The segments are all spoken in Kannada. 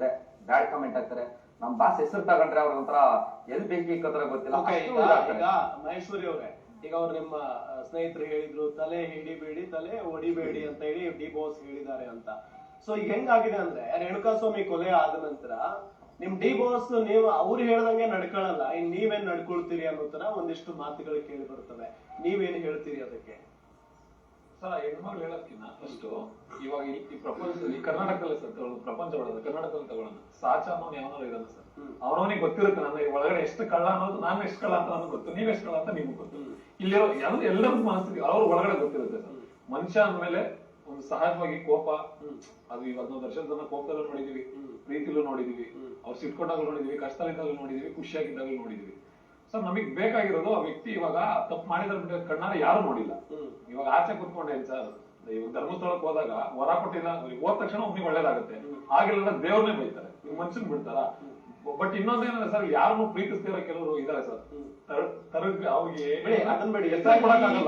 ಬಂದ್ರೆ ಬ್ಯಾಡ್ ಕಮೆಂಟ್ ಹಾಕ್ತಾರೆ. ನಮ್ ಬಾಸ್ ಹೆಸರು ತಗೊಂಡ್ರೆ ಅವ್ರ ಒಂಥರ ಎಲ್ ಬೆಂಕಿ ಇಕ್ಕತ್ರ ಗೊತ್ತಿಲ್ಲ. ಅಷ್ಟು ಈಗ ಇದಾಗ್ತಾರೆ. ಈಗ ಮಹೇಶ್ವರಿ ಅವ್ರೆ ಈಗ ಅವ್ರು ನಿಮ್ಮ ಸ್ನೇಹಿತರು ಹೇಳಿದ್ರು ತಲೆ ಹಿಡಿಬೇಡಿ ತಲೆ ಹೊಡಿಬೇಡಿ ಅಂತ ಹೇಳಿ ಡಿ ಬಾಸ್ ಹೇಳಿದ್ದಾರೆ ಅಂತ. ಸೊ ಈಗ ಹೆಂಗಾಗಿದೆ ಅಂದ್ರೆ ರೇಣುಕಾಸ್ವಾಮಿ ಕೊಲೆ ಆದ ನಂತರ ನಿಮ್ ಡಿ ಬಾಸ್ ನೀವು ಅವ್ರು ಹೇಳ್ದಂಗೆ ನಡ್ಕೊಳಲ್ಲ ಇನ್ ನೀವೇನ್ ನಡ್ಕೊಳ್ತೀರಿ ಅನ್ನೋ ತರ ಒಂದಿಷ್ಟು ಮಾತುಗಳು ಕೇಳಿ ಬರ್ತವೆ. ನೀವೇನ್ ಹೇಳ್ತೀರಿ ಅದಕ್ಕೆ? ಸರ್ ಹೆಣ್ಮಕ್ಳು ಹೇಳೋದ್ಕಿನ್ನ ಫಸ್ಟು ಇವಾಗ ಈ ಪ್ರಪಂಚದಲ್ಲಿ ಕರ್ನಾಟಕದಲ್ಲಿ ಸರ್ ತಗೊಳ್ಳೋದು, ಪ್ರಪಂಚ ಒಳಗೆ ಕರ್ನಾಟಕದಲ್ಲಿ ತಗೊಳ್ಳೋಣ ಸಾಚ ಅನ್ನೋನು ಯಾವನೋ ಇರಲ್ಲ ಸರ್. ಅವನವನಿಗೆ ಗೊತ್ತಿರುತ್ತೆ ನನ್ನ ಒಳಗಡೆ ಎಷ್ಟು ಕಳ್ಳ ಅನ್ನೋದು ನಾನು ಎಷ್ಟು ಕಳ್ಳ ಅಂತ ನನಗೆ ಗೊತ್ತು ನೀವ್ ಎಷ್ಟು ಕಳ್ಳ ಅಂತ ನಿಮ್ಗೆ ಗೊತ್ತು ಇಲ್ಲಿರೋ ಎಲ್ಲ ಎಲ್ಲರಿಗೂ ಮನಸ್ಸಿಗೆ ಅವ್ರ ಒಳಗಡೆ ಗೊತ್ತಿರುತ್ತೆ ಸರ್. ಮನುಷ್ಯ ಅಂದ್ಮೇಲೆ ಒಂದು ಸಹಜವಾಗಿ ಕೋಪ. ಅದು ಇವಾಗ ನಾವು ದರ್ಶನ ಕೋಪದಲ್ಲೂ ನೋಡಿದೀವಿ. ಪ್ರೀತಿಲೂ ನೋಡಿದೀವಿ. ಅವ್ರು ಸಿಟ್ಕೊಂಡಾಗಲೂ ನೋಡಿದೀವಿ ಕಷ್ಟದಲ್ಲಿದ್ದಾಗಲೂ ನೋಡಿದೀವಿ ಖುಷಿಯಾಗಿದ್ದಾಗಲೂ ನೋಡಿದೀವಿ ಸರ್ ನಮಗ್ ಬೇಕಾಗಿರೋದು ಆ ವ್ಯಕ್ತಿ ಇವಾಗ ತಪ್ಪು ಮಾಡಿದ್ರೆ ಕಣ್ಣಾರ ಯಾರು ನೋಡಿಲ್ಲ. ಇವಾಗ ಆಚೆ ಕುತ್ಕೊಂಡೆ ಸರ್ ಇವಾಗ ಧರ್ಮಸ್ಥಳಕ್ಕೆ ಹೋದಾಗ ವರ ಕೊಟ್ಟಿಲ್ಲ ಅವ್ರಿಗೆ ಹೋದ ತಕ್ಷಣ ಒಮ್ಮಿಗೆ ಒಳ್ಳೇದಾಗುತ್ತೆ. ಹಾಗೆಲ್ಲ ದೇವ್ರನ್ನೇ ಬೈತಾರೆ. ಇವ್ ಮನ್ಸಿನ ಬಿಡ್ತಾರ? ಬಟ್ ಇನ್ನೊಂದೇನಂದ್ರೆ ಸರ್ ಯಾರನ್ನು ಪ್ರೀತಿಸ್ತಿರೋ ಕೆಲವರು ಇದಾರೆ ಸರ್. ತರಗ್ ಅವ್ರಿಗೆ ಬಿಡಿ ಅದನ್ನ ಬೇಡಿ.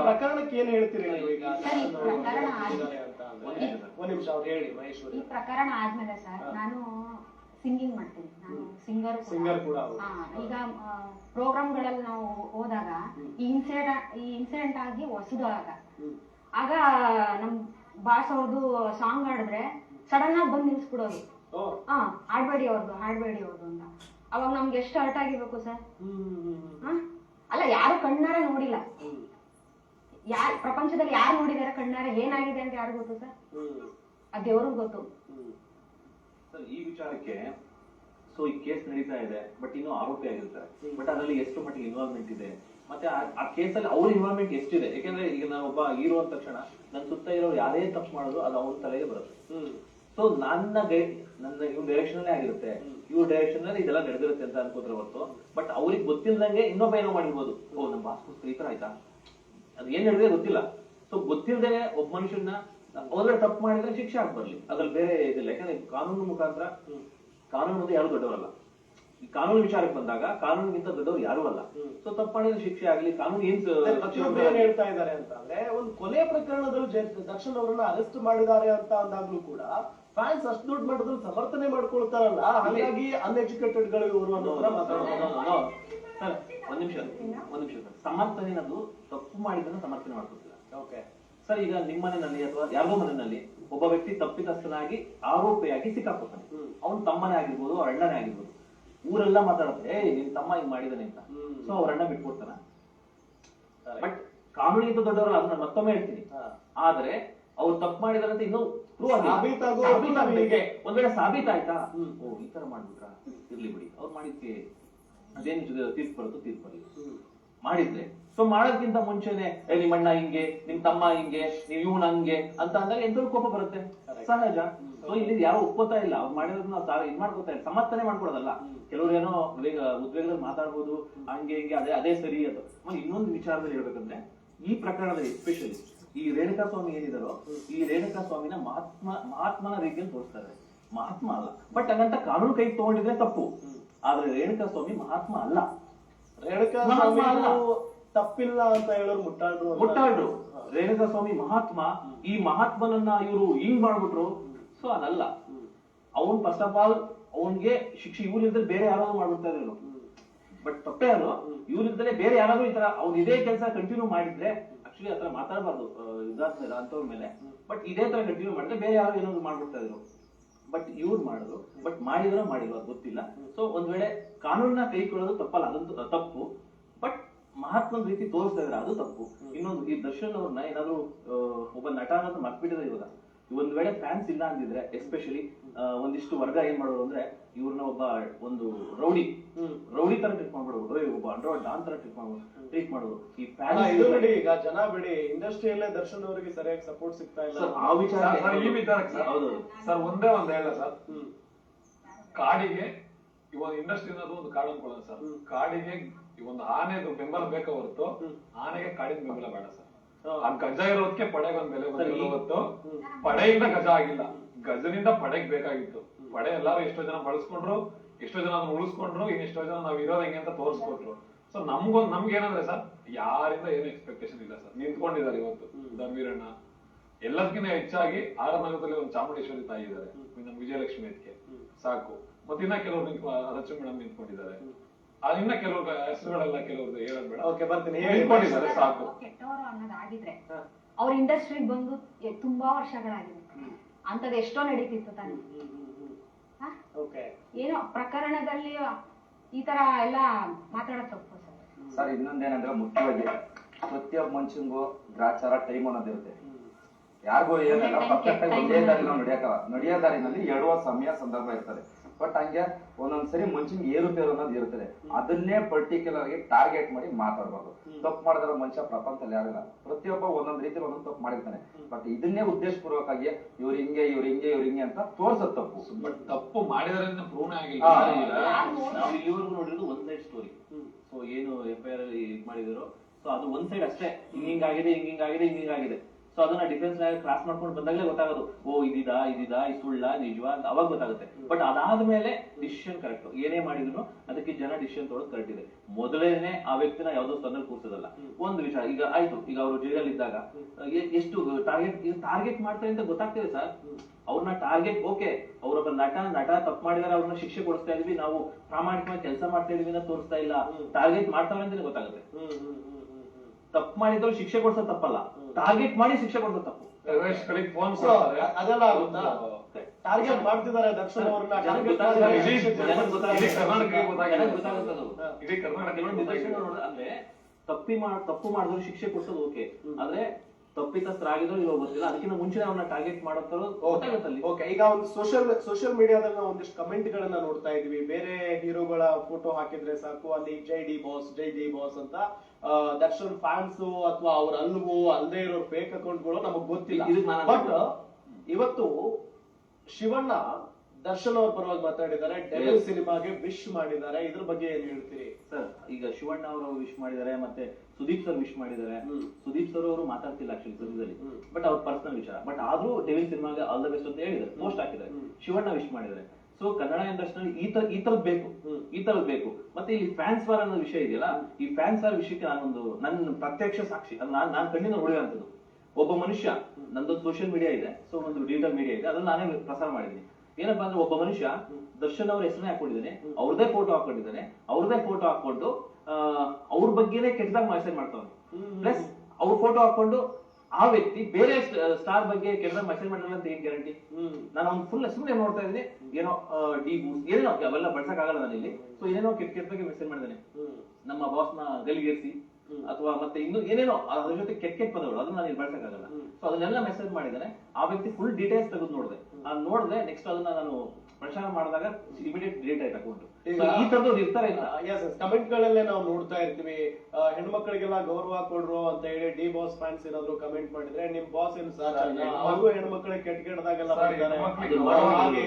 ಪ್ರಕರಣಕ್ಕೆ ಏನ್ ಹೇಳ್ತೀರಿ ನೀವು ಈಗ? ಒಂದ್ ನಿಮಿಷ ಅವ್ರು ಹೇಳಿ ಮಹೇಶ್ವರಿ. ಈ ಪ್ರಕರಣ ಆದ್ಮೇಲೆ ಸರ್ ನಾನು ಸಿಂಗಿಂಗ್ ಮಾಡ್ತೀನಿ. ನಾನು ಸಿಂಗರ್ ಸಿಂಗರ್ ಕೂಡ. ಈಗ ಪ್ರೋಗ್ರಾಮ್ಗಳಲ್ಲಿ ನಾವು ಹೋದಾಗ ಈ ಇನ್ಸಿಡೆಂಟ್ ಈ ಇನ್ಸಿಡೆಂಟ್ ಆಗಿ ಹೊಸದಾಗ ಹ್ಮ್. ಆಗ ನಮ್ ಬಾಸ್ ಅವ್ರದ್ದು ಸಾಂಗ್ ಹಾಡಿದ್ರೆ ಸಡನ್ ಆಗಿ ಬಂದು ನಿಲ್ಸ್ಬಿಡೋದು ಹಾ ಹಾಡ್ಬೇಡಿ ಅವ್ರದ್ದು ಹಾಡ್ಬೇಡಿ ಅವ್ರದ್ದು ಅಂತ. ಅವಾಗ ನಮ್ಗೆ ಎಷ್ಟು ಹರ್ಟ್ ಆಗಿರ್ಬೇಕು ಸರ್? ಅಲ್ಲ ಯಾರು ಕಣ್ಣಾರೆ ನೋಡಿಲ್ಲ. ಯಾರು ಪ್ರಪಂಚದಲ್ಲಿ ಯಾರು ನೋಡಿದಾರೆ ಕಣ್ಣಾರೆ? ಏನಾಗಿದೆ ಅಂತ ಯಾರು ಗೊತ್ತು ಸರ್? ಆ ದೇವ್ರಿಗೆ ಗೊತ್ತು. ಈ ವಿಚಾರಕ್ಕೆ ಸೊ ಈ ಕೇಸ್ ನಡೀತಾ ಇದೆ ಬಟ್ ಇನ್ನೂ ಆರೋಪಿ ಆಗಿರ್ತಾರೆ. ಬಟ್ ಅದರಲ್ಲಿ ಎಷ್ಟು ಮಟ್ಟಿಗೆ ಇನ್ವಾಲ್ವ್ಮೆಂಟ್ ಇದೆ. ಮತ್ತೆ ಆ- ಕೇಸಲ್ಲಿ ಅವ್ರ ಇನ್ವಾಲ್ವ್ಮೆಂಟ್ ಎಷ್ಟಿದೆ? ಯಾಕಂದ್ರೆ ಈಗ ನಾನು ಒಬ್ಬ ಹೀರೋ ಅಂದ ತಕ್ಷಣ ನನ್ನ ಸುತ್ತ ಇರೋರು ಯಾರೇ ತಪ್ಪು ಮಾಡೋದು ಅದು ಅವ್ರ ತಲೆಗೆ ಬರುತ್ತೆ. ಸೊ ನನ್ನ ಗೈಡ್ ನನ್ನ ಇವ್ರ ಡೈರೆಕ್ಷನ್ ಅಲ್ಲೇ ಆಗಿರುತ್ತೆ. ಇವ್ರ ಡೈರೆಕ್ಷನ್ ಅಲ್ಲಿ ಇದೆಲ್ಲ ನಡೆದಿರುತ್ತೆ ಅಂತ ಅನ್ಕೋತಾರೆ ಹೊರತು. ಬಟ್ ಅವ್ರಿಗೆ ಗೊತ್ತಿಲ್ಲದಂಗೆ ಇನ್ನೊಬ್ಬ ಏನೋ ಮಾಡಿರ್ಬೋದು. ಓ ನಮ್ಮ ಬಾಸ್ ಈ ತರ ಆಯ್ತಾ? ಅದು ಏನ್ ಹೇಳಿದ್ರೆ ಗೊತ್ತಿಲ್ಲ. ಸೊ ಗೊತ್ತಿಲ್ಲದೆ ಒಬ್ಬ ಮನುಷ್ಯನ ಒಂದ್ರೆ ತಪ್ಪು ಮಾಡಿದ್ರೆ ಶಿಕ್ಷೆ ಆಗ್ಬರ್ಲಿ. ಅದ್ರಲ್ಲಿ ಬೇರೆ ಇದಿಲ್ಲ. ಯಾಕಂದ್ರೆ ಕಾನೂನು ಮುಖಾಂತರ ಹ್ಮ್. ಕಾನೂನು ಮುಂದೆ ಯಾರು ದೊಡ್ಡವರಲ್ಲ. ಈ ಕಾನೂನು ವಿಚಾರಕ್ಕೆ ಬಂದಾಗ ಕಾನೂನಿಗಿಂತ ದೊಡ್ಡವರು ಯಾರು ಅಲ್ಲ. ಸೊ ತಪ್ಪು ಮಾಡಿದ್ರೆ ಶಿಕ್ಷೆ ಆಗಲಿ ಕಾನೂನು ಏನ್ ಹೇಳ್ತಾ ಇದ್ದಾರೆ ಅಂತ ಅಂದ್ರೆ ಒಂದು ಕೊಲೆ ಪ್ರಕರಣದಲ್ಲಿ ದಕ್ಷಿಣ ದರ್ಶನ್ ಅವರನ್ನ ಅರೆಸ್ಟ್ ಮಾಡಿದ್ದಾರೆ ಅಂತ ಅಂದಾಗ್ಲೂ ಕೂಡ ಫ್ಯಾನ್ಸ್ ಅಷ್ಟು ದೊಡ್ಡ ಮಟ್ಟದಲ್ಲಿ ಸಮರ್ಥನೆ ಮಾಡ್ಕೊಳ್ತಾರಲ್ಲ. ಹಾಗಾಗಿ ಅನ್ಎಜುಕೇಟೆಡ್ಗಳು ಇವರು ಸರ್ ಒಂದ್ ನಿಮಿಷ ಒಂದ್ ನಿಮಿಷ ಸಮರ್ಥನೆ ಅನ್ನೋದು ತಪ್ಪು ಮಾಡಿದ್ರೆ ಸಮರ್ಥನೆ ಮಾಡ್ಕೊತಿಲ್ಲ ಓಕೆ ಸರ್ ಈಗ ನಿಮ್ಮ ಮನೆಯಲ್ಲಿ ಅಥವಾ ಯಾರೋ ಮನೆಯಲ್ಲಿ ಒಬ್ಬ ವ್ಯಕ್ತಿ ತಪ್ಪಿತಸ್ಥನಾಗಿ ಆರೋಪಿಯಾಗಿ ಸಿಕ್ಕಾಕೊತಾನೆ ಅವನು ಅವ್ನ ತಮ್ಮನೇ ಆಗಿರ್ಬೋದು ಅವ್ರ ಅಣ್ಣನೇ ಆಗಿರ್ಬೋದು. ಊರೆಲ್ಲ ಮಾತಾಡುತ್ತೆ ಏ ನಿನ್ ತಮ್ಮ ಹಿಂಗ್ ಮಾಡಿದಾನೆ ಅಂತ. ಸೊ ಅವ್ರ ಅಣ್ಣ ಬಿಟ್ಕೊಡ್ತಾನ ಬಟ್ ಅಂತ ದೊಡ್ಡವರಲ್ಲ ಅದನ್ನ ಮತ್ತೊಮ್ಮೆ ಹೇಳ್ತೀನಿ. ಆದ್ರೆ ಅವ್ರು ತಪ್ಪು ಮಾಡಿದಾರೆ ಅಂತ ಇನ್ನೂ ಪ್ರೂವ್ ಒಂದ್ ವೇಳೆ ಸಾಬೀತಾಯ್ತಾ. ಓ ಈ ತರ ಮಾಡ್ಬಿಟ್ರ ಇರ್ಲಿ ಬಿಡಿ ಅವ್ರು ಮಾಡಿದ್ಕೆ ಅದೇನ್ ತೀರ್ಪು ಬರುತ್ತೋ ತೀರ್ಪು ಬರಲಿ. ಮಾಡಿದ್ರೆ ಸೊ ಮಾಡೋದಕ್ಕಿಂತ ಮುಂಚೆನೆ ಏ ನಿಮ್ಮಣ್ಣ ಹಿಂಗೆ ನಿಮ್ ತಮ್ಮ ಹಿಂಗೆ ನೀವ್ ಇವ್ನ ಹಂಗೆ ಅಂತ ಅಂದಾಗ ಎಂತ ಕೋಪ ಬರುತ್ತೆ. ಸಹಜ. ಸೊ ಇಲ್ಲಿ ಯಾರು ಒಪ್ಕೋತಾ ಇಲ್ಲ ಅವ್ರು ಮಾಡಿರೋದನ್ನ ನಾವು ಇದು ಮಾಡ್ಕೋತಾ ಇಲ್ಲ ಸಮರ್ಥನೆ ಮಾಡ್ಕೊಡೋದಲ್ಲ. ಕೆಲವ್ರು ಏನೋ ವೇಗ ಉದ್ವೇಗದಲ್ಲಿ ಮಾತಾಡ್ಬೋದು ಹಂಗೆ ಹಿಂಗೆ ಅದೇ ಅದೇ ಸರಿ ಅದು. ಇನ್ನೊಂದು ವಿಚಾರದಲ್ಲಿ ಹೇಳ್ಬೇಕಂದ್ರೆ ಈ ಪ್ರಕರಣದಲ್ಲಿ ಎಸ್ಪೆಷಲಿ ಈ ರೇಣುಕಾ ಸ್ವಾಮಿ ಏನಿದಾರೋ ಈ ರೇಣುಕಾ ಸ್ವಾಮಿನ ಮಹಾತ್ಮ ಮಹಾತ್ಮನ ರೀತಿಯಲ್ಲಿ ತೋರಿಸ್ತಾರೆ ಮಹಾತ್ಮ ಅಲ್ಲ. ಬಟ್ ಹಂಗಂತ ಕಾನೂನು ಕೈ ತಗೊಂಡಿದ್ರೆ ತಪ್ಪು. ಆದ್ರೆ ರೇಣುಕಾ ಸ್ವಾಮಿ ಮಹಾತ್ಮ ಅಲ್ಲ. ರೇಣುಕಾ ಸ್ವಾಮಿ. ತಪ್ಪಿಲ್ಲ ಅಂತ ಹೇಳೋರು ಮುಟ್ಟಾಡ್ರು. ಮುಟ್ಟಾಡ್ರು. ರೇಣುಕಾ ಸ್ವಾಮಿ ಮಹಾತ್ಮ. ಈ ಮಹಾತ್ಮನನ್ನ ಇವರು ಹಿಂಗ್ ಮಾಡ್ಬಿಟ್ರು. ಸೊ ಅದಲ್ಲ. ಅವನ್ ಫಸ್ಟ್ ಆಫ್ ಆಲ್ ಅವನ್ಗೆ ಶಿಕ್ಷೆ ಇವ್ರಿದ್ರೆ ಬೇರೆ ಯಾರಾದ್ರೂ ಮಾಡ್ಬಿಡ್ತಾ ಇದ್ರು ಹ್ಮ್. ಬಟ್ ತಪ್ಪೇ ಅದು. ಬೇರೆ ಯಾರಾದ್ರೂ ಈ ತರ ಅವ್ನು ಇದೇ ಕೆಲಸ ಕಂಟಿನ್ಯೂ ಮಾಡಿದ್ರೆ ಆಕ್ಚುಲಿ ಆತರ ಮಾತಾಡಬಾರ್ದು ಇದಾದ್ಮೇಲೆ ಅಂತವ್ರ ಮೇಲೆ ಬಟ್ ಇದೇ ತರ ಕಂಟಿನ್ಯೂ ಮಾಡಿದ್ರೆ ಬೇರೆ ಯಾರು ಏನಾದ್ರು ಮಾಡ್ಬಿಡ್ತಾ ಇದ್ರು ಬಟ್ ಇವ್ರು ಮಾಡಿದ್ರು. ಬಟ್ ಮಾಡಿದ್ರೆ ಮಾಡಿಲ್ಲ ಅದು ಗೊತ್ತಿಲ್ಲ. ಸೊ ಒಂದ್ ವೇಳೆ ಕಾನೂನನ್ನ ಕೈಕೊಳ್ಳೋದು ತಪ್ಪಲ್ಲ. ಅದೊಂದು ತಪ್ಪು. ಬಟ್ ಮಹಾತ್ಮನ ರೀತಿ ತೋರಿಸ್ತಾ ಇದ್ರೆ. ಅದು ತಪ್ಪು. ಇನ್ನೊಂದು ಈ ದರ್ಶನ್ ಅವ್ರನ್ನ ಏನಾದ್ರು ಒಬ್ಬ ನಟ ಅನ್ನೋದು ಮರ್ತ್ಬಿಟ್ಟಿದ್ರೆ ಇವಾಗ. ಒಂದ್ ವೇಳೆ ಫ್ಯಾನ್ಸ್ ಇಲ್ಲ ಅಂದಿದ್ರೆ ಎಸ್ಪೆಷಲಿ ಒಂದಿಷ್ಟು ವರ್ಗ ಏನ್ ಮಾಡೋರು ಅಂದ್ರೆ ಇವ್ರನ್ನ ಒಬ್ಬ ಒಂದು ರೌಡಿ ಹ್ಮ್. ರೌಡಿ ತರ ಟ್ರೀಟ್ ಮಾಡ್ಬಿಡೋದು ಒಬ್ಬ ಅಂಡ್ರಾಯ್ಡ್ ಡಾನ್ ತರ ಟ್ರೀಟ್ ಮಾಡ್ಬೋದು. ಟ್ರೀಟ್ ಮಾಡೋದು ಈ ಇದು ಫ್ಯಾನ್ಸ್ ಬಿಡಿ ಈಗ ಜನ ಬಿಡಿ ಇಂಡಸ್ಟ್ರಿಯಲ್ಲೇ ದರ್ಶನ್ ಅವರಿಗೆ ಸರಿಯಾಗಿ ಸಪೋರ್ಟ್ ಸಿಗ್ತಾ ಇಲ್ಲ. ಸರ್, ಆ ವಿಚಾರ ಈ ವಿಚಾರಕ್ಕೆ ಸರ್. ಹೌದು. ಸರ್ ಒಂದೇ ಒಂದ್ ಹೇಳ ಸರ್. ಹ್ಮ್. ಕಾಡಿಗೆ ಇವಾಗ ಇಂಡಸ್ಟ್ರಿ ಅನ್ನೋದು ಒಂದು ಕಾಡು ಅನ್ಕೊಳ್ಳೋಣ ಸರ್ ಕಾಡಿಗೆ ಈ ಒಂದು ಆನೆದು ಬೆಂಬಲ ಬೇಕ ಹೊರತು ಹ್ಮ್. ಆನೆಗೆ ಕಾಡಿನ ಬೆಂಬಲ ಬೇಡ ಸರ್. ಆ ಗಜ ಇರೋದಕ್ಕೆ ಪಡೆಗೆ ಒಂದ್ ಬೆಲೆ ಬಂದಿಲ್ಲ ಹೊರತು ಪಡೆಯಿಂದ ಗಜ ಆಗಿಲ್ಲ. ಗಜದಿಂದ ಪಡೆಗೆ ಬೇಕಾಗಿತ್ತು. ಪಡೆ ಎಲ್ಲಾರು ಎಷ್ಟೋ ಜನ ಬಳಸ್ಕೊಂಡ್ರು ಎಷ್ಟೋ ಜನ ಅದನ್ನ ಉಳಿಸ್ಕೊಂಡ್ರು ಇನ್ ಎಷ್ಟೋ ಜನ ನಾವ್ ಇರೋದ್ ಹೆಂಗೆ ಅಂತ ತೋರಿಸ್ಕೊಟ್ರು. ಸೊ ನಮ್ಗೊಂದ್ ನಮ್ಗೆ ಏನಂದ್ರೆ ಸರ್ ಯಾರಿಂದ ಏನು ಎಕ್ಸ್ಪೆಕ್ಟೇಷನ್ ಇಲ್ಲ ಸರ್. ನಿಂತ್ಕೊಂಡಿದ್ದಾರೆ ಇವತ್ತು ಧರ್ಮೀರಣ್ಣ. ಎಲ್ಲದಕ್ಕಿಂತ ಹೆಚ್ಚಾಗಿ ಆರನಗರದಲ್ಲಿ ಒಂದು ಚಾಮುಂಡೇಶ್ವರಿ ತಾಯಿ ಇದ್ದಾರೆ. ವಿಜಯಲಕ್ಷ್ಮಿ ಅದಕ್ಕೆ ಸಾಕು. ಮತ್ತಿನ್ನ ಇನ್ನ ಕೆಲವರು ರಚು ಮೇಡಮ್ ನಿಂತ್ಕೊಂಡಿದ್ದಾರೆ. ಇನ್ನ ಕೆಲವ್ರ ಹೆಸರುಗಳೆಲ್ಲ ಕೆಲವ್ರದ್ದು ಹೇಳೋದ್ ಬೇಡ. ಓಕೆ ಬರ್ತೀನಿ. ಹೇಳಿ ನಿಂತ್ಕೊಂಡಿದ್ದಾರೆ ಸಾಕು. ಕೆಟ್ಟವರು ಅನ್ನೋದಾಗಿದ್ರೆ. ಅವ್ರ ಇಂಡಸ್ಟ್ರಿಗೆ ಬಂದು ಎ- ತುಂಬಾ ವರ್ಷಗಳಾಗಿದೆ. ಅಂತದ್ ಎಷ್ಟೋ ನಡೀತಿತ್ತು ತಾನೆ. ಹಾ? ಓಕೆ ಏನೋ ಪ್ರಕರಣದಲ್ಲಿ ಈ ತರ ಎಲ್ಲ ಮಾತಾಡೋದ್ ತಪ್ಪು ಸರ್. ಸರ್ ಇನ್ನೊಂದೇನಂದ್ರೆ ಮುಖ್ಯವಾಗಿ ಪ್ರತಿಯೊಬ್ಬ ಮನುಷ್ಯನಿಗೂ ಗ್ರಾಚಾರ ಟೈಮ್ ಅನ್ನೋದಿರುತ್ತೆ ಯಾರಿಗೂ ಏನಿಲ್ಲ ಪರ್ಫೆಕ್ಟ್ ಆಗಿ ಒಂದೇ. ದಾರಿ ನಾವು ನಡೆಯಕಲ್ಲ ನಡೆಯೋ ದಾರಿನಲ್ಲಿ ಎಡುವ ಸಮಯ ಸಂದರ್ಭ ಇರ್ತದೆ. ಬಟ್ ಹಂಗೆ ಒಂದೊಂದ್ಸರಿ ಮನುಷ್ಯನ್ ಏರುಪೇರು ಅನ್ನೋದು ಇರುತ್ತದೆ ಅದನ್ನೇ ಪರ್ಟಿಕ್ಯುಲರ್ ಆಗಿ ಟಾರ್ಗೆಟ್ ಮಾಡಿ ಮಾತಾಡಬಾರ್ದು. ತಪ್ಪು ಮಾಡಿದ್ರೆ ಮನುಷ್ಯ ಪ್ರಪಂಚದಲ್ಲಿ ಯಾರಿಲ್ಲ ಪ್ರತಿಯೊಬ್ಬ ಒಂದೊಂದ್ ರೀತಿ ಒಂದೊಂದು ತಪ್ಪು ಮಾಡಿರ್ತಾನೆ. ಬಟ್ ಇದನ್ನೇ ಉದ್ದೇಶಪೂರ್ವಕವಾಗಿ ಇವ್ರು ಹಿಂಗೆ ಇವ್ರು ಹಿಂಗೆ ಇವ್ರು ಹಿಂಗೆ ಅಂತ ತೋರ್ಸದ್ ತಪ್ಪು. ಬಟ್ ತಪ್ಪು ಮಾಡಿದ್ರಿಂದ ಪ್ರೂವ್ ಆಗಿಲ್ಲ. ಇವ್ರಿಗೂ ನಾವು ಇಲ್ಲಿವರೆಗೂ ನೋಡಿರೋದು ಒಂದ್ ಸೈಡ್ ಸ್ಟೋರಿ ಸೊ ಏನು ಎಫ್ ಐ ಆರ್ ಇದ್ ಮಾಡಿದಾರೋ? ಸೊ ಅದು ಒಂದ್ ಸೈಡ್ ಅಷ್ಟೇ. ಹಿಂಗಿಂಗ್ ಹಿಂಗಾಗಿದೆ ಹಿಂಗ್ ಹಿಂಗಾಗಿದೆ ಹಿಂಗ್ ಹಿಂಗಾಗಿದೆ ಸೊ ಅದನ್ನ ಡಿಫೆನ್ಸ್ ಕ್ರಾಸ್ ಮಾಡ್ಕೊಂಡು ಬಂದಾಗಲೇ ಗೊತ್ತಾಗೋದು. ಓ ಇದಿದಾ ಇದಿದಾ ಈ ಸುಳ್ಳ ನಿಜವಾ ಅಂತ ಅವಾಗ ಗೊತ್ತಾಗುತ್ತೆ. ಬಟ್ ಅದಾದ್ಮೇಲೆ ಡಿಸಿಷನ್ ಕರೆಕ್ಟ್ ಏನೇ ಮಾಡಿದ್ರು ಅದಕ್ಕೆ ಜನ ಡಿಸಿಷನ್ ತೊಗೊಳೋದು ಕರೆಕ್ಟ್ ಇದೆ. ಮೊದಲೇನೆ ಆ ವ್ಯಕ್ತಿನ ಯಾವ್ದೋ ಸ್ಥಾನದಲ್ಲಿ ಕೂರ್ಸೋದಲ್ಲ. ಒಂದು ವಿಚಾರ ಈಗ ಆಯ್ತು ಈಗ ಅವರು ಜೈಲಲ್ಲಿ ಇದ್ದಾಗ ಎಷ್ಟು ಟಾರ್ಗೆಟ್ ಈಗ ಟಾರ್ಗೆಟ್ ಮಾಡ್ತಾರೆ ಅಂತ ಗೊತ್ತಾಗ್ತಿದೆ ಸರ್ ಅವ್ರನ್ನ ಟಾರ್ಗೆಟ್ ಓಕೆ ಅವರೊಬ್ಬ ನಟ ನಟ ತಪ್ಪು ಮಾಡಿದಾರೆ ಅವ್ರನ್ನ ಶಿಕ್ಷೆ ಕೊಡಿಸ್ತಾ ಇದೀವಿ ನಾವು ಪ್ರಾಮಾಣಿಕವಾಗಿ ಕೆಲಸ ಮಾಡ್ತಾ ಇದೀವಿ ಅಂತ ತೋರಿಸ್ತಾ ಇಲ್ಲ. ಟಾರ್ಗೆಟ್ ಮಾಡ್ತಾರೆ ಅಂತಾನೆ ಗೊತ್ತಾಗುತ್ತೆ. ತಪ್ಪು ಮಾಡಿದವ್ರು ಶಿಕ್ಷೆ ಕೊಡ್ಸೋದು ತಪ್ಪಲ್ಲ. ಟಾರ್ಗೆಟ್ ಮಾಡಿ ಶಿಕ್ಷೆ ಕೊಡೋದು ತಪ್ಪು. ಟೆರರಿಸ್ಟ್ ಗಳಿಗೆ ಫೋನ್ So, ಅದೆಲ್ಲ ಆಗುತ್ತಾ ಟಾರ್ಗೆಟ್ ಮಾಡ್ತಿದ್ದಾರೆ ದರ್ಶನ್ ಅವ್ರನ್ನ ಟಾರ್ಗೆಟ್ ಕರ್ನಾಟಕ ಅಂದ್ರೆ ತಪ್ಪಿ ಮಾಡ್ ತಪ್ಪು ಮಾಡಿದ್ರು ಶಿಕ್ಷೆ ಕೊಡ್ಸೋದು ಓಕೆ ಆದ್ರೆ ತಪ್ಪಿತಸ್ಥರಾಗಿದ್ರು ಇವಾಗ ಗೊತ್ತಿಲ್ಲ. ಅದಕ್ಕಿಂತ ಮುಂಚೆ ನಾವು ಟಾರ್ಗೆಟ್ ಮಾಡೋ ಗೊತ್ತಾಗುತ್ತೆ ಅಲ್ಲಿ ಓಕೆ ಈಗ ಒಂದು ಸೋಷಿಯಲ್ ಸೋಷಿಯಲ್ ಮೀಡಿಯಾದಲ್ಲಿ ನಾವು ಒಂದಿಷ್ಟು ಕಮೆಂಟ್ ಗಳನ್ನ ನೋಡ್ತಾ ಇದೀವಿ. ಬೇರೆ ಹೀರೋಗಳ ಫೋಟೋ ಹಾಕಿದ್ರೆ ಸಾಕು. ಅಲ್ಲಿ ಜೈ ಡಿ ಬಾಸ್ ಜೈ ಡಿ ಬಾಸ್ ಅಂತ ದರ್ಶನ್ ಫ್ಯಾನ್ಸ್ ಅಥವಾ ಅವ್ರ ಅಲ್ವೋ ಅಲ್ಲದೆ ಇರೋ ಫೇಕ್ ಅಕೌಂಟ್ಗಳು ನಮಗ್ ಗೊತ್ತಿಲ್ಲ. ಬಟ್ ಇವತ್ತು ಶಿವಣ್ಣ ದರ್ಶನ್ ಅವ್ರ ಪರವಾಗಿ ಮಾತಾಡಿದ್ದಾರೆ ಡೆವಿಲ್ ಸಿನಿಮಾಗೆ ವಿಶ್ ಮಾಡಿದ್ದಾರೆ. ಇದ್ರ ಬಗ್ಗೆ ಏನ್ ಹೇಳ್ತೀರಿ? ಸರ್ ಈಗ ಶಿವಣ್ಣ ಅವರು ವಿಶ್ ಮಾಡಿದ್ದಾರೆ ಮತ್ತೆ ಸುದೀಪ್ ಸರ್ ವಿಶ್ ಮಾಡಿದ್ದಾರೆ. ಸುದೀಪ್ ಸರ್ ಅವರು ಮಾತಾಡ್ತಿಲ್ಲ ಆಕ್ಚುಲಿ ಸದ್ಯದಲ್ಲಿ. ಹ್ಮ್. ಬಟ್ ಅವ್ರ ಪರ್ಸನಲ್ ವಿಚಾರ. ಬಟ್ ಆದ್ರೂ ಡೆವಿಲ್ ಸಿನಿಮಾಗೆ ಆಲ್ ದ ಬೆಸ್ಟ್ ಅಂತ ಹೇಳಿದ್ದಾರೆ. ಪೋಸ್ಟ್ ಹಾಕಿದ್ದಾರೆ. ಶಿವಣ್ಣ ವಿಶ್ ಮಾಡಿದ್ದಾರೆ. ಸೊ ಕನ್ನಡ ಇಂಡಸ್ಟ್ರಿ ಈ ತರ ಈ ತರದ್ ಬೇಕು. ಈ ತರದ್ ಬೇಕು. ಮತ್ತೆ ಇಲ್ಲಿ ಫ್ಯಾನ್ಸ್ ವಾರ್ ಅನ್ನೋ ವಿಷಯ ಇದೆಯಲ್ಲ ಈ ಫ್ಯಾನ್ಸ್ ವಾರ್ ವಿಷಯಕ್ಕೆ ನಾನೊಂದು ನನ್ನ ಪ್ರತ್ಯಕ್ಷ ಸಾಕ್ಷಿ. ನಾನು ನಾನ್ ಕಣ್ಣಿನ ಅಂತದ್ದು ಒಬ್ಬ ಮನುಷ್ಯ ನಂದೊಂದು ಸೋಷಿಯಲ್ ಮೀಡಿಯಾ ಇದೆ. ಸೊ ಒಂದು ಡಿಜಿಟಲ್ ಮೀಡಿಯಾ ಇದೆ. ಅದನ್ನ ನಾನೇ ಪ್ರಸಾರ ಮಾಡಿದ್ದೀನಿ. ಏನಪ್ಪಾ ಅಂದ್ರೆ ಒಬ್ಬ ಮನುಷ್ಯ ದರ್ಶನ್ ಅವ್ರ ಹೆಸರನ್ನೇ ಹಾಕೊಂಡಿದ್ದಾನೆ ಅವ್ರದೇ ಫೋಟೋ ಹಾಕೊಂಡಿದ್ದಾನೆ ಅವ್ರದೇ ಫೋಟೋ ಹಾಕೊಂಡು ಅವ್ರ ಬಗ್ಗೆನೇ ಕೆಟ್ಟದಾಗ ಮೆಸೇಜ್ ಮಾಡ್ತಾವನೆ. ಪ್ಲಸ್ ಅವ್ರ ಫೋಟೋ ಹಾಕೊಂಡು ಆ ವ್ಯಕ್ತಿ ಬೇರೆ ಸ್ಟಾರ್ ಬಗ್ಗೆ ಕೆಟ್ಟದಾಗ ಮೆಸೇಜ್ ಮಾಡಿಲ್ಲ ಅಂತ ಏನ್ ಗ್ಯಾರಂಟಿ ನಾನು ಅವ್ನು ಫುಲ್ ಸುಮ್ಮನೆ ನೋಡ್ತಾ ಇದ್ದೀನಿ ಏನೋ ಡಿ ಬೂಸ್ ಏನೇನೋ ಅವೆಲ್ಲ ಬಳಸಕ್ ಆಗಲ್ಲ ನಾನು ಇಲ್ಲಿ. ಸೊ ಏನೇನೋ ಕೆಟ್ಟ ಬಗ್ಗೆ ಮೆಸೇಜ್ ಮಾಡಿದಾನೆ. ನಮ್ಮ ಬಾಸ್ನ ಗಲಿಗೇರಿಸಿ ಅಥವಾ ಮತ್ತೆ ಇನ್ನು ಏನೇನೋ ಅದ್ರ ಜೊತೆ ಕೆಟ್ಟ ಕೆಟ್ಟ ಪದಗಳು ಅದನ್ನ ನಾನು ಇಲ್ಲಿ ಬಳಸಕ್ಕಾಗಲ್ಲ. ಸೊ ಅದನ್ನೆಲ್ಲ ಮೆಸೇಜ್ ಮಾಡಿದಾನೆ. ಆ ವ್ಯಕ್ತಿ ಫುಲ್ ಡೀಟೇಲ್ಸ್ ತೆಗೆದು ನೋಡಿದೆ. ಆ ನೋಡಿದ್ರೆ ನೆಕ್ಸ್ಟ್ ಅದನ್ನ ನಾನು ಪ್ರಚಾರ ಮಾಡಿದಾಗ ಇಮಿಡಿಯೇಟ್ ಡಿಲೀಟ್ ಆಯ್ತು ಅಕೌಂಟ್ ಈ ತರದವ್ರು ಇರ್ತಾರೆ ಕಮೆಂಟ್ ಗಳಲ್ಲೇ ನಾವು ನೋಡ್ತಾ ಇರ್ತೀವಿ ಆ, ಹೆಣ್ಮಕ್ಳಿಗೆಲ್ಲ ಗೌರವ ಕೊಡ್ರು ಅಂತ ಹೇಳಿ ಡಿ ಬಾಸ್ ಫ್ಯಾನ್ಸ್ ಏನಾದ್ರು ಕಮೆಂಟ್ ಮಾಡಿದ್ರೆ ನಿಮ್ ಬಾಸ್ ಏನು ಸರ್ ಅವ್ರಿಗೂ ಹೆಣ್ಮಕ್ಳಿಗೆ ಕೆಟ್ಟ ಕೆಟ್ಟದಾಗೆಲ್ಲ ಸರ್, ಬೈತಾರೆ. ಗೌರವ ಹಾಗೆ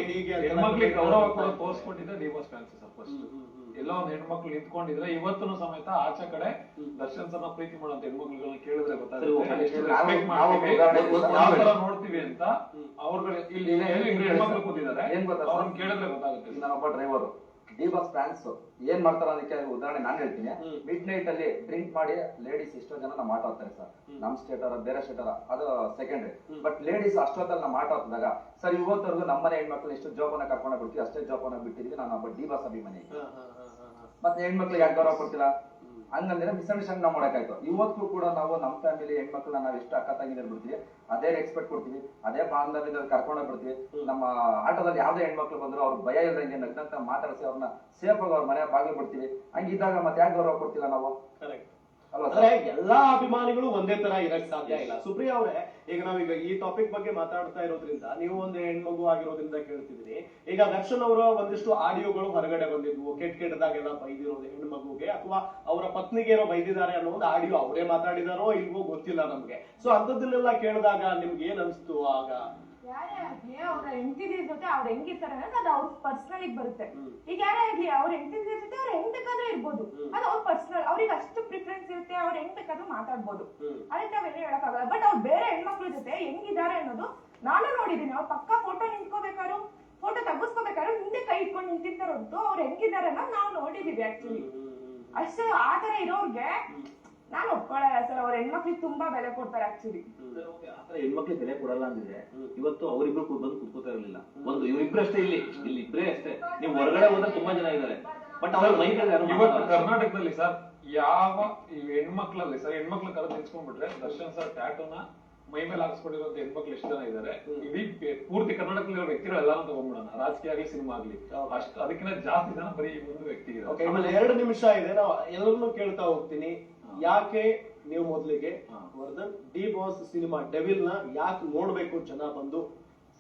ಮಾಡ್ತಾರೆ. ಕೊಡೋದು ತೋರಿಸ್ಕೊಟ್ಟಿದ್ದೆ ಡಿವೋರ್ಸ್ ಫ್ಯಾನ್ಸ್ ಸರ್ ಫಸ್ಟ್. ಎಲ್ಲ ಒಂದ್ ಹೆಣ್ಮಕ್ಳು ನಿಂತ್ಕೊಂಡಿದ್ರೆ ಇವತ್ತೂ ಸಮೇತ ಆಚೆ ಕಡೆ ದರ್ಶನ್ ಸರ್ನ ಪ್ರೀತಿ ಮಾಡುವಂತ ಹೆಣ್ಮಕ್ಳುಗಳನ್ನ ಕೇಳಿದ್ರೆ ಸರಿ, ಗೊತ್ತಾಗುತ್ತೆ ನೋಡ್ತೀವಿ ಅಂತ ಅವ್ರಗಳು ಇಲ್ಲಿ ಹೆಣ್ಮಕ್ಳು ಕೂತಿದ್ದಾರೆ. ಏನ್ ಗೊತ್ತಾ ಸರ್? ಅವ್ರನ್ನ ಕೇಳಿದ್ರೆ ಗೊತ್ತಾಗುತ್ತೆ. ನಾನೊಬ್ಬ ಡ್ರೈವರ್ ಡಿ ಬಸ್ ಫ್ಯಾನ್ಸ್ ಏನ್ ಮಾಡ್ತಾರ ಅದಕ್ಕೆ ಉದಾಹರಣೆ ನಾನು ಹೇಳ್ತೀನಿ. ಮಿಡ್ ನೈಟ್ ಅಲ್ಲಿ ಡ್ರಿಂಕ್ ಮಾಡಿ ಲೇಡೀಸ್ ಎಷ್ಟೋ ಜನ ಮಾತಾಡ್ತಾರೆ ಸರ್. ನಮ್ ಸ್ಟೇಟರ ಬೇರೆ ಸ್ಟೇಟರ ಅದು ಸೆಕೆಂಡ್ರಿ ಬಟ್ ಲೇಡೀಸ್ ಅಷ್ಟೊತ್ತಲ್ಲಿ ನಾವು ಮಾತಾಡ್ತಿದಾಗ ಸರ್ ಇವತ್ತವರೆಗೂ ನಮ್ಮನೆ ಹೆಣ್ಮಕ್ಳು ಎಷ್ಟು ಜೋಪಾನ ಕರ್ಕೊಂಡು ಬಿಡ್ತೀವಿ ಅಷ್ಟೇ ಜೋಪಾನ ಬಿಟ್ಟಿದ್ವಿ. ನಾನು ಒಬ್ಬ ಡಿ ಬಸ್ ಅಭಿಮಾನಿ. ಮತ್ತೆ ಹೆಣ್ಮಕ್ಳಿಗೆ ಯಾಕೆ ಗೌರವ ಕೊಡ್ತೀರಾ? ಹಂಗಂದ್ರೆ ಮಿಸ್ಅಂಡರ್ಸ್ಟ್ಯಾಂಡ್ ನಾವು ಮಾಡಕ್ಕಾಯ್ತು. ಇವತ್ತು ಕೂಡ ನಾವು ನಮ್ಮ ಫ್ಯಾಮಿಲಿ ಹೆಣ್ಮಕ್ಳನ್ನ ನಾವು ಎಷ್ಟು ಅಕ್ಕ ತಂಗಿ ಬಿಡ್ತೀವಿ ಅದೇ ರೆಸ್ಪೆಕ್ಟ್ ಕೊಡ್ತೀವಿ ಅದೇ ಬಾಂಧವ್ಯದಲ್ಲಿ ಕರ್ಕೊಂಡೋಗಿ ಬಿಡ್ತೀವಿ ನಮ್ಮ ಆಟೋದಲ್ಲಿ ಯಾವ್ದೇ ಹೆಣ್ಮಕ್ಳು ಬಂದ್ರು ಅವ್ರ ಭಯ ಇಲ್ಲದಂಗೆ ನಗ್ನಂತ ಮಾತಾಡಿಸಿ ಅವ್ರನ್ನ ಸೇಫ್ ಆಗಿ ಅವ್ರ ಮನೆ ಬಾಗಿಲು ಬಿಡ್ತೀವಿ. ಹಂಗಿದ್ದಾಗ ಮತ್ತೆ ಯಾಕೆ ಗೌರವ ಕೊಡ್ತಿಲ್ಲ ನಾವು? Correct. ಅಂದ್ರೆ ಎಲ್ಲಾ ಅಭಿಮಾನಿಗಳು ಒಂದೇ ತರ ಇರಕ್ ಸಾಧ್ಯ ಇಲ್ಲ. ಸುಪ್ರಿಯಾ ಅವರೇ ಈಗ ನಾವೀಗ ಈ ಟಾಪಿಕ್ ಬಗ್ಗೆ ಮಾತಾಡ್ತಾ ಇರೋದ್ರಿಂದ ನೀವು ಒಂದು ಹೆಣ್ಮಗು ಆಗಿರೋದ್ರಿಂದ ಕೇಳ್ತಿದ್ರಿ ಈಗ ದರ್ಶನ್ ಅವರ ಒಂದಿಷ್ಟು ಆಡಿಯೋಗಳು ಹೊರಗಡೆ ಬಂದಿದ್ವು. ಕೆಟ್ಟ ಕೆಟ್ಟದಾಗೆಲ್ಲ ಬೈದಿರೋದು ಹೆಣ್ಮಗುಗೆ ಅಥವಾ ಅವರ ಪತ್ನಿಗೆ ಏನೋ ಬೈದಿದ್ದಾರೆ ಅನ್ನೋ ಒಂದು ಆಡಿಯೋ ಅವರೇ ಮಾತಾಡಿದಾರೋ ಇಲ್ವೋ ಗೊತ್ತಿಲ್ಲ ನಮ್ಗೆ. ಸೊ ಅಂತದನ್ನೆಲ್ಲ ಕೇಳಿದಾಗ ನಿಮ್ಗೆ ಏನ್ ಅನ್ಸ್ತು ಆಗ? ಯಾರೇ ಆಗ್ಲಿ ಅವ್ರ ಹೆಂಡತಿ ಜೊತೆ ಅವ್ರ ಹೆಂಗಿರ್ತಾರೆ ಅನ್ನೋದು ಅದು ಅವ್ರ ಪರ್ಸನಲ್ ಬರುತ್ತೆ. ಈಗ ಯಾರೇ ಇರ್ಲಿ ಅವ್ರ ಹೆಂಡತಿ ಜೊತೆ ಅವ್ರ ಹೆಂಗ್ ಬೇಕಾದ್ರೂ ಇರ್ಬೋದು. ಅದು ಅವ್ರ ಪರ್ಸನಲ್ ಅವ್ರಿಗೆ ಅಷ್ಟು ಪ್ರಿಫರೆನ್ಸ್ ಇರುತ್ತೆ ಅವ್ರ ಹೆಂಗ್ ಬೇಕಾದ್ರೂ ಮಾತಾಡ್ಬೋದು. ಅದಕ್ಕೆ ನಾವೇನು ಹೇಳಕ್ಕಾಗಲ್ಲ ಬಟ್ ಅವ್ರು ಬೇರೆ ಹೆಣ್ಮಕ್ಳ ಜೊತೆ ಹೆಂಗಿದ್ದಾರೆ ಅನ್ನೋದು ನಾನು ನೋಡಿದೀನಿ. ಅವ್ರ ಪಕ್ಕ ಫೋಟೋ ನಿಂತ್ಕೋಬೇಕಾದ್ರು ಫೋಟೋ ತಗಸ್ಕೋಬೇಕಾದ್ರು ಹಿಂದೆ ಕೈ ಇಟ್ಕೊಂಡು ನಿಂತಿರ್ತಾರ ಹೊರತು ಅವ್ರು ಹೆಂಗಿದ್ದಾರೆ ಅನ್ನೋದು ನಾವು ನೋಡಿದೀವಿ ಆಕ್ಚುಲಿ ಅಷ್ಟು ಆ ತರ ಇರೋರ್ಗೆ ನಾನು ಒಪ್ಕೊಳ್ಳಲ್ಲ ಸರ್. ಅವ್ರ ಹೆಣ್ಮಕ್ಳಿಗೆ ತುಂಬಾ ಬೆಲೆ ಕೊಡ್ತಾರೆ ಆಕ್ಚುಲಿ ಆತರ ಹೆಣ್ಮಕ್ಳಿಗೆ ಬೆಲೆ ಕೊಡಲ್ಲ ಅಂದಿದ್ರೆ ಇವತ್ತು ಅವರಿಬ್ರು ಬಂದು ಕುತ್ಕೋತಾ ಇರಲಿಲ್ಲ. ಒಂದು ಇವರಿಬ್ರು ಅಷ್ಟೇ ಇಲ್ಲಿ ಇಲ್ಲಿ ಇಬ್ರೇ ಅಷ್ಟೇ. ನೀವು ಹೊರಗಡೆ ಹೋದ್ರೆ ತುಂಬಾ ಜನ ಇದ್ದಾರೆ. ಬಟ್ ಅವ್ರ ಮೈ ಇವತ್ತು ಕರ್ನಾಟಕದಲ್ಲಿ ಸರ್ ಯಾವ ಈ ಹೆಣ್ಮಕ್ಳಲ್ಲಿ ಸರ್ ಹೆಣ್ಮಕ್ಳು ಕರೆದು ನಿಲ್ಸ್ಕೊಂಡ್ಬಿಟ್ರೆ ದರ್ಶನ್ ಸರ್ ಟ್ಯಾಟೋನ ಮೈ ಮೇಲೆ ಹಾಕ್ಸ್ಕೊಂಡಿರುವಂತ ಹೆಣ್ಮಕ್ಳು ಎಷ್ಟು ಜನ ಇದ್ದಾರೆ? ಇಡೀ ಪೂರ್ತಿ ಕರ್ನಾಟಕದಲ್ಲಿ ಇರೋ ವ್ಯಕ್ತಿಗಳು ಎಲ್ಲಾನು ತಗೊಂಡ್ಬಿಡೋಣ ರಾಜಕೀಯ ಆಗಲಿ ಸಿನಿಮಾ ಆಗ್ಲಿ. ಅಷ್ಟು ಅದಕ್ಕಿಂತ ಜಾಸ್ತಿ ಜನ ಬರೀ ಒಂದು ವ್ಯಕ್ತಿ ಆಮೇಲೆ ಎರಡು ನಿಮಿಷ ಇದೆ. ನಾವು ಎಲ್ಲರನ್ನೂ ಕೇಳ್ತಾ ಹೋಗ್ತೀನಿ. ಯಾಕೆ ನೀವು ಮೊದಲಿಗೆ ವರ್ಧನ್ ಡಿ ಬಾಸ್ ಸಿನಿಮಾ ಡೆವಿಲ್ನ ಯಾಕೆ ನೋಡ್ಬೇಕು ಜನ ಬಂದು?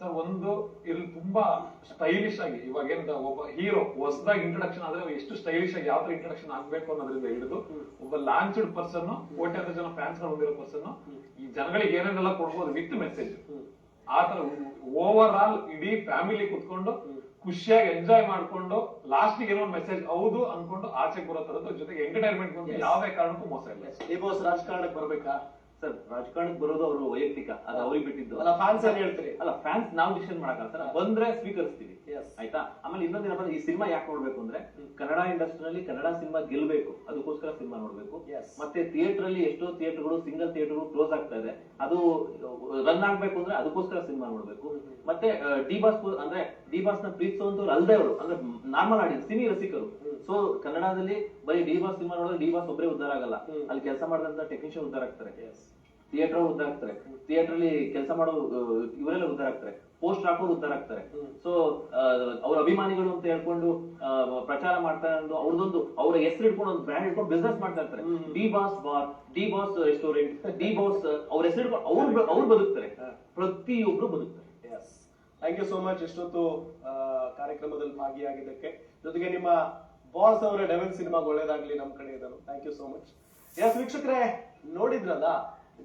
ಸರ್ ಒಂದು ಇಲ್ಲಿ ತುಂಬಾ ಸ್ಟೈಲಿಶ್ ಆಗಿ ಇವಾಗ ಏನ್ ಒಬ್ಬ ಹೀರೋ ಹೊಸದಾಗಿ ಇಂಟ್ರಡಕ್ಷನ್ ಆದ್ರೆ ಎಷ್ಟು ಸ್ಟೈಲಿಶ್ ಆಗಿ ಯಾವ ತರ ಇಂಟ್ರಡಕ್ಷನ್ ಆಗ್ಬೇಕು ಅನ್ನೋದ್ರಿಂದ ಹಿಡಿದು ಒಬ್ಬ ಲಾಂಚ್ಡ್ ಪರ್ಸನ್ ಕೋಟ್ಯಾಂತರ ಜನ ಫ್ಯಾನ್ಸ್ಗಳು ಹೊಂದಿರೋ ಪರ್ಸನ್ ಈ ಜನಗಳಿಗೆ ಏನೇನೆಲ್ಲ ಕೊಡ್ಬೋದು ವಿತ್ ಮೆಸೇಜ್ ಆತರ ಓವರ್ ಆಲ್ ಇಡೀ ಫ್ಯಾಮಿಲಿ ಕುತ್ಕೊಂಡು ಖುಷಿಯಾಗಿ ಎಂಜಾಯ್ ಮಾಡ್ಕೊಂಡು ಲಾಸ್ಟ್ ಏನೋ ಮೆಸೇಜ್ ಹೌದು ಅನ್ಕೊಂಡು ಆಚೆಗೆ ಬರೋ ತರದ್ದು ಜೊತೆಗೆ ಎಂಟರ್ಟೈನ್ಮೆಂಟ್ ಯಾವ್ದೇ ಯಾವುದೇ ಕಾರಣಕ್ಕೂ ಮೋಸ ಇಲ್ಲ. ಡಿ ಬಾಸ್ ರಾಜಕಾರಣಕ್ಕೆ ಬರ್ಬೇಕಾ? ಸರ್ ರಾಜಕಾರಣಕ್ಕೆ ಬರೋದು ಅವರು ವೈಯಕ್ತಿಕ ಅದು ಅವ್ರಿಗೆ ಬಿಟ್ಟಿದ್ದು. ಅಲ್ಲ ಫ್ಯಾನ್ಸ್ ಏನ್ ಹೇಳ್ತೀರಿ? ಅಲ್ಲ ಫ್ಯಾನ್ಸ್ ನಾವು ಡಿಸಿಷನ್ ಮಾಡಕ್ ಸರ್ ಬಂದ್ರೆ ಸ್ವೀಕರಿಸ್ತೀವಿ. ಆಯ್ತಾ? ಆಮೇಲೆ ಇನ್ನೊಂದು ಏನಪ್ಪ ಈ ಸಿನಿಮಾ ಯಾಕೆ ನೋಡ್ಬೇಕು ಅಂದ್ರೆ ಕನ್ನಡ ಇಂಡಸ್ಟ್ರಿನಲ್ಲಿ ಕನ್ನಡ ಸಿನಿಮಾ ಗೆಲ್ಬೇಕು. ಅದಕ್ಕೋಸ್ಕರ ಸಿನಿಮಾ ನೋಡ್ಬೇಕು. ಮತ್ತೆ ಥಿಯೇಟರ್ ಅಲ್ಲಿ ಎಷ್ಟೋ ಥಿಯೇಟರ್ಗಳು ಸಿಂಗಲ್ ಥಿಯೇಟರ್ಗಳು ಕ್ಲೋಸ್ ಆಗ್ತಾ ಇದೆ. ಅದು ರನ್ ಆಗ್ಬೇಕು ಅಂದ್ರೆ ಅದಕ್ಕೋಸ್ಕರ ಸಿನಿಮಾ ನೋಡ್ಬೇಕು. ಮತ್ತೆ ಡಿ ಬಾಸ್ ಅಂದ್ರೆ ಡಿ ಬಾಸ್ನ ಪ್ರೀತಿಸುವಂತವ್ರು ಅಲ್ದೇ ಅವರು. ಅಂದ್ರೆ ನಾರ್ಮಲ್ ಆಡಿಯನ್ಸ್ ಸಿನಿ ರಸಿಕರು. ಸೊ ಕನ್ನಡದಲ್ಲಿ ಬರೀ ಡಿ ಬಾಸ್ ಸಿನಿಮಾ ನೋಡಿದ್ರೆ ಡಿ ಬಾಸ್ ಒಬ್ಬರೇ ಉದ್ದಾರ ಆಗಲ್ಲ. ಅಲ್ಲಿ ಕೆಲಸ ಮಾಡಿದಂತ ಟೆಕ್ನಿಷಿಯನ್ ಉದ್ದಾರ ಆಗ್ತಾರೆ. ಥಿಯೇಟರ್ ಉದ್ದಾರ ಆಗ್ತಾರೆ. ಥಿಯೇಟರ್ ಅಲ್ಲಿ ಕೆಲಸ ಮಾಡೋ ಇವರೆಲ್ಲ ಉದ್ದಾರ ಆಗ್ತಾರೆ. ಪೋಸ್ಟ್ ಹಾಕೋರು ಉದ್ಧಾರ ಆಗ್ತಾರೆ ಸೊ ಅವ್ರ ಅಭಿಮಾನಿಗಳು ಅಂತ ಹೇಳ್ಕೊಂಡು ಪ್ರಚಾರ ಮಾಡ್ತಾ ಇರೋದು ಅವ್ರದೊಂದು ಅವ್ರ ಹೆಸರು ಇಟ್ಕೊಂಡು ಒಂದು ಬ್ರ್ಯಾಂಡ್ ಇಟ್ಕೊಂಡು ಬಿಸ್ನೆಸ್ ಮಾಡ್ತಾ ಇರ್ತಾರೆ. D boss bar D boss restaurant D boss ಅವ್ರ ಹೆಸರು ಇಟ್ಕೊಂಡು ಅವ್ರು ಅವ್ರು ಬದುಕ್ತಾರೆ. ಪ್ರತಿಯೊಬ್ರು ಬದುಕ್ತಾರೆ. ಥ್ಯಾಂಕ್ ಯು ಸೋ ಮಚ್ ಇಷ್ಟೊತ್ತು ಕಾರ್ಯಕ್ರಮದಲ್ಲಿ ಭಾಗಿಯಾಗಿದ್ದಕ್ಕೆ. ಜೊತೆಗೆ ನಿಮ್ಮ ಬಾಸ್ ಅವರ ಡೆವೆನ್ ಸಿನಿಮಾ ಒಳ್ಳೇದಾಗ್ಲಿ ನಮ್ಮ ಕಡೆ ಇದನ್ನು thank you so much yes ವೀಕ್ಷಕರೇ ನೋಡಿದ್ರಲ್ಲ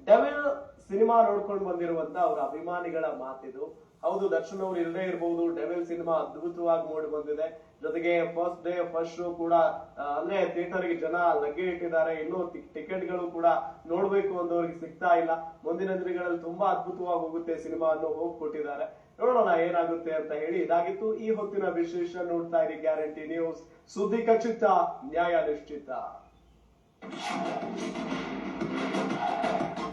ಡೆವೆಲ್ ಸಿನಿಮಾ ನೋಡ್ಕೊಂಡು ಬಂದಿರುವಂತ ಅವರ ಅಭಿಮಾನಿಗಳ ಮಾತಿದು. ಹೌದು ದರ್ಶನ್ ಅವರು ಇಲ್ಲದೆ ಇರಬಹುದು ಡೆವಿಲ್ ಸಿನಿಮಾ ಅದ್ಭುತವಾಗಿ ಮೂಡಿ ಬಂದಿದೆ. ಜೊತೆಗೆ ಫಸ್ಟ್ ಡೇ ಫಸ್ಟ್ ಶೋ ಕೂಡ ಅಂದ್ರೆ ಥಿಯೇಟರ್ಗೆ ಜನ ಲಗ್ಗೆ ಇಟ್ಟಿದ್ದಾರೆ. ಇನ್ನೂ ಟಿಕೆಟ್ಗಳು ಕೂಡ ನೋಡ್ಬೇಕು ಅಂದವ್ರಿಗೆ ಸಿಗ್ತಾ ಇಲ್ಲ. ಮುಂದಿನ ದಿನಗಳಲ್ಲಿ ತುಂಬಾ ಅದ್ಭುತವಾಗಿ ಹೋಗುತ್ತೆ ಸಿನಿಮಾ ಅನ್ನು ಹೋಗಿ ಕೊಟ್ಟಿದ್ದಾರೆ ನೋಡೋಣ ಏನಾಗುತ್ತೆ ಅಂತ ಹೇಳಿ ಇದಾಗಿತ್ತು ಈ ಹೊತ್ತಿನ ವಿಶೇಷ ನೋಡ್ತಾ ಇರಿ ಗ್ಯಾರಂಟಿ ನ್ಯೂಸ್ ಸುದ್ದಿ ಖಚಿತ, ನ್ಯಾಯ ನಿಶ್ಚಿತ.